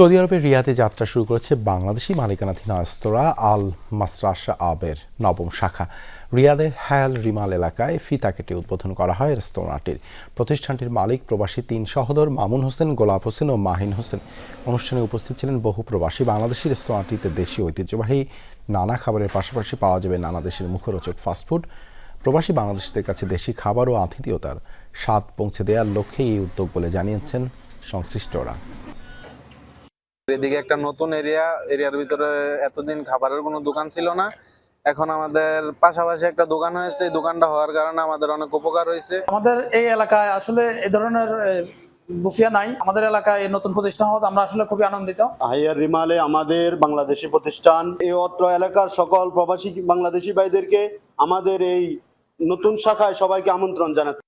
Saudi আরবের রিয়াদে যাত্রা শুরু করেছে বাংলাদেশি মালিকানাধীন রেস্তোরাঁ আল মাসরাশা আবের নবম শাখা। রিয়াদে হায়াল রিমাল এলাকায় ফিতা কেটে উদ্বোধন করা হয় রেস্তোরাঁটির। প্রতিষ্ঠানটির মালিক প্রবাসী তিন সহোদর মামুন হোসেন, গোলাপ হোসেন ও মাহিন হোসেন। অনুষ্ঠানে উপস্থিত ছিলেন বহু প্রবাসী বাংলাদেশি রেস্তোরাঁটিতে দেশীয় ঐতিহ্যবাহী নানা খাবারের পাশাপাশি পাওয়া যাবে নানা দেশের মুখরোচক ফাস্টফুড প্রবাসী বাংলাদেশিদের কাছে দেশি খাবার ও আতিথেয়তার স্বাদ পৌঁছে দেওয়ার লক্ষ্যে এই উদ্যোগ বলে জানিয়েছেন সংশ্লিষ্টরা। এদিকে একটা নতুন এরিয়া এরিয়ার ভিতরে এতদিন খাবারের কোনো দোকান ছিল না। এখন আমাদের পাশাপাশি একটা দোকান হয়েছে এই দোকানটা হওয়ার কারণে আমাদের অনেক উপকার হয়েছে। আমাদের এই এলাকায় আসলে এই ধরনের এ, বুফিয়া নাই। আমাদের এলাকায় এই নতুন প্রতিষ্ঠান হওয়াতে আমরা আসলে খুবই আনন্দিত। হাইয়ার রিমালে আমাদের বাংলাদেশি প্রতিষ্ঠান। এই অত্র এলাকার সকল প্রবাসী বাংলাদেশি ভাইদেরকে আমাদের এই নতুন শাখায় সবাইকে আমন্ত্রণ জানাচ্ছি।